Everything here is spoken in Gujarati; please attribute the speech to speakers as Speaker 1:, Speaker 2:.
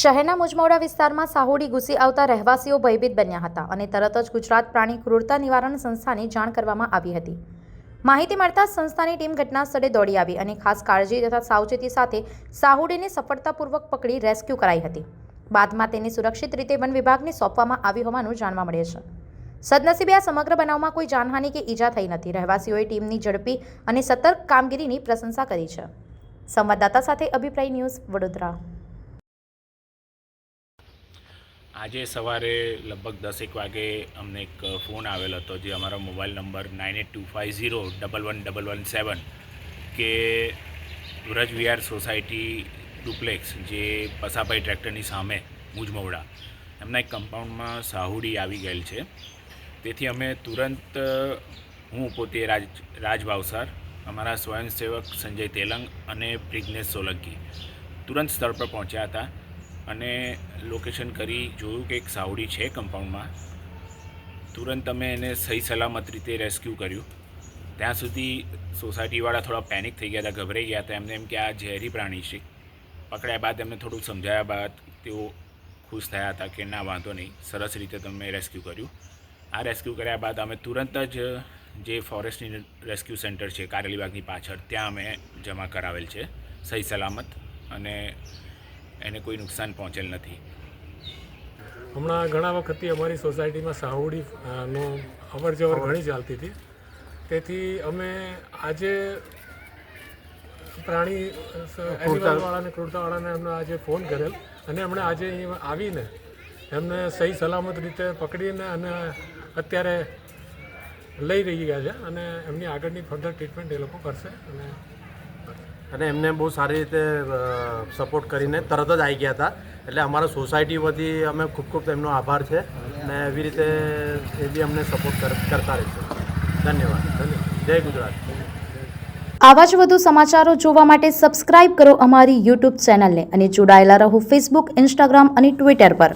Speaker 1: શહેરના મુજમોડા વિસ્તારમાં સાહુડી ઘૂસી આવતા રહેવાસીઓ ભયભીત બન્યા હતા અને તરત જ ગુજરાત પ્રાણી ક્રૂરતા નિવારણ સંસ્થાને જાણ કરવામાં આવી હતી. માહિતી મળતા સંસ્થાની ટીમ ઘટના સ્થળે દોડી આવી અને ખાસ કાળજી તથા સાવચેતી સાથે સાહુડીને સફળતાપૂર્વક પકડી રેસ્ક્યુ કરાઈ હતી. બાદમાં તેને સુરક્ષિત રીતે વન વિભાગને સોંપવામાં આવી હોવાનું જાણવા મળે છે. સદનસીબે આ સમગ્ર બનાવમાં કોઈ જાનહાનિ કે ઈજા થઈ નથી. રહેવાસીઓએ ટીમની ઝડપી અને સતર્ક કામગીરીની પ્રશંસા કરી છે. સંવાદદાતા સાથે અભિપ્રાય ન્યૂઝ વડોદરા.
Speaker 2: આજે સવારે લગભગ દસેક વાગે અમને એક ફોન આવેલો હતો જે અમારો mobile number nine eight two five zero double one double one seven કે વ્રજ વિહાર સોસાયટી ડુપ્લેક્સ જે પસાભાઈ ટ્રેક્ટરની સામે મુજમવડા એમના એક કમ્પાઉન્ડમાં સાહુડી આવી ગયેલ છે. તેથી અમે તુરંત, હું પોતે રાજ રાજ ભાવસાર અમારા સ્વયંસેવક સંજય તેલંગ અને પ્રિજ્ઞેશ સોલંકી તુરંત સ્થળ પર પહોંચ્યા હતા. અને લોકેશન કરી જોયું કે એક સાવડી છે કમ્પાઉન્ડમાં તુરંત અમે એને સહી સલામત રીતે રેસ્ક્યુ કર્યું. ત્યાં સુધી સોસાયટીવાળા થોડા પેનિક થઈ ગયા હતા, ગભરાઈ ગયા હતા. એમને એમ કે આ ઝેરી પ્રાણી છે. પકડ્યા બાદ એમને થોડુંક સમજાયા બાદ તેઓ ખુશ થયા હતા કે ના, વાંધો નહીં. સરસ રીતે તમે રેસ્ક્યુ કર્યું. આ રેસ્ક્યુ કર્યા બાદ અમે તુરંત જ જે ફોરેસ્ટની રેસ્ક્યુ સેન્ટર છે, કારેલીબાગની પાછળ, ત્યાં અમે જમા કરાવેલ છે. સહી સલામત. અને એને કોઈ નુકસાન પહોંચેલ નથી.
Speaker 3: હમણાં ઘણા વખતથી અમારી સોસાયટીમાં સાહુડી નો અવર જવર ઘણી ચાલતી હતી. તેથી અમે આજે પ્રાણી એનિમલવાળાને ક્રૂરતાવાળાને એમને આજે ફોન કરેલ. અને એમણે આજે અહીં આવીને એમને સહી સલામત રીતે પકડીને અને અત્યારે લઈ રહી ગયા છે. અને એમની આગળની ફર્ધર ટ્રીટમેન્ટ એ લોકો કરશે. અને
Speaker 4: અને એમને બહુ સારી રીતે સપોર્ટ કરીને તરત જ આવી ગયા હતા. એટલે અમારા સોસાયટી વતી અમે ખૂબ ખૂબ તેમનો આભાર છે અને એવી રીતે એ બી અમને સપોર્ટ કરતા રહેશે. ધન્યવાદ. ધન્યવાદ. જય ગુજરાત.
Speaker 1: આવા જ વધુ સમાચારો જોવા માટે સબસ્ક્રાઇબ કરો અમારી યુટ્યુબ ચેનલને અને જોડાયેલા રહો ફેસબુક ઇન્સ્ટાગ્રામ અને ટ્વિટર પર.